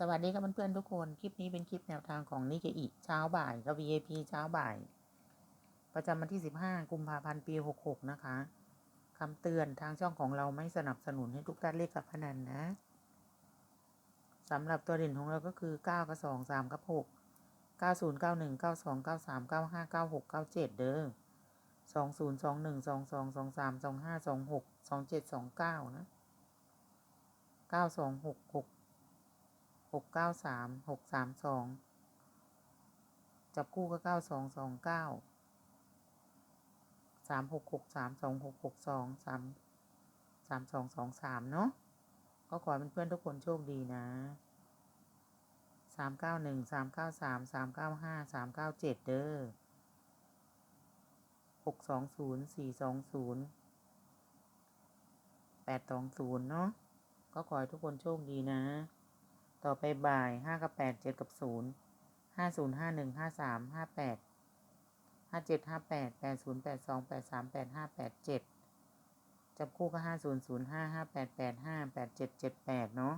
สวัสดีครับเพื่อนๆทุกคน คลิปนี้เป็นคลิปแนวทางของนิเคอิเช้าบ่ายกับ VIP เช้าบ่าย ประจำวันที่ 15 กุมภาพันธ์ปี 66 นะคะคำเตือนทางช่องของเราไม่สนับสนุนให้ทุกท่านเล่นกับพนันนะสำหรับตัวเด่นของเราก็คือ 9 กับ 2 3 กับ 6 90 91 92 93 95 96 97 เด้อ20 21 22 23 25 26 27 29 นะ 9266 หกเก้าสามหกสามสองจับคู่ก็เก้าสองสองเก้าสามหกหกสามสองหกหกสองสามสามสองสองสามเนาะก็ขอเป็นเพื่อนทุกคนโชคดีนะสามเก้าหนึ่งสามเก้าสามสามเก้าห้าสามเก้าเจ็ดเด้อหกสองศูนย์สี่สองศูนย์แปดสองศูนย์เนาะก็ขอให้ทุกคนโชคดีนะ ต่อไปบ่ายห้ากับแปดเจ็ดกับศูนย์ห้าศูนย์ห้าหนึ่งห้าสามห้าแปดห้าเจ็ดห้าแปดแปดศูนย์แปดสองแปดสามแปดห้าแปดเจ็ดจับคู่ก็ห้าศูนย์ศูนย์ห้าห้าแปดแปดห้าแปดเจ็ดเจ็ดแปดเนาะ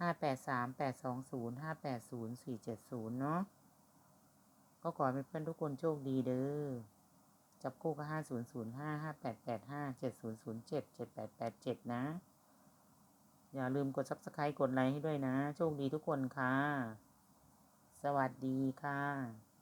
ห้าแปดสามแปดสองศูนย์ห้าแปดศูนย์สี่เจ็ดศูนย์เนาะก็ขอให้เพื่อนทุกคนโชคดีเด้อจับคู่ก็ห้าศูนย์ศูนย์ห้าห้าแปดแปดห้าเจ็ดศูนย์ศูนย์เจ็ดเจ็ดแปดแปดเจ็ดนะ อย่าลืมกด subscribe กดไลค์ให้ด้วยนะ โชคดีทุกคนค่ะ สวัสดีค่ะ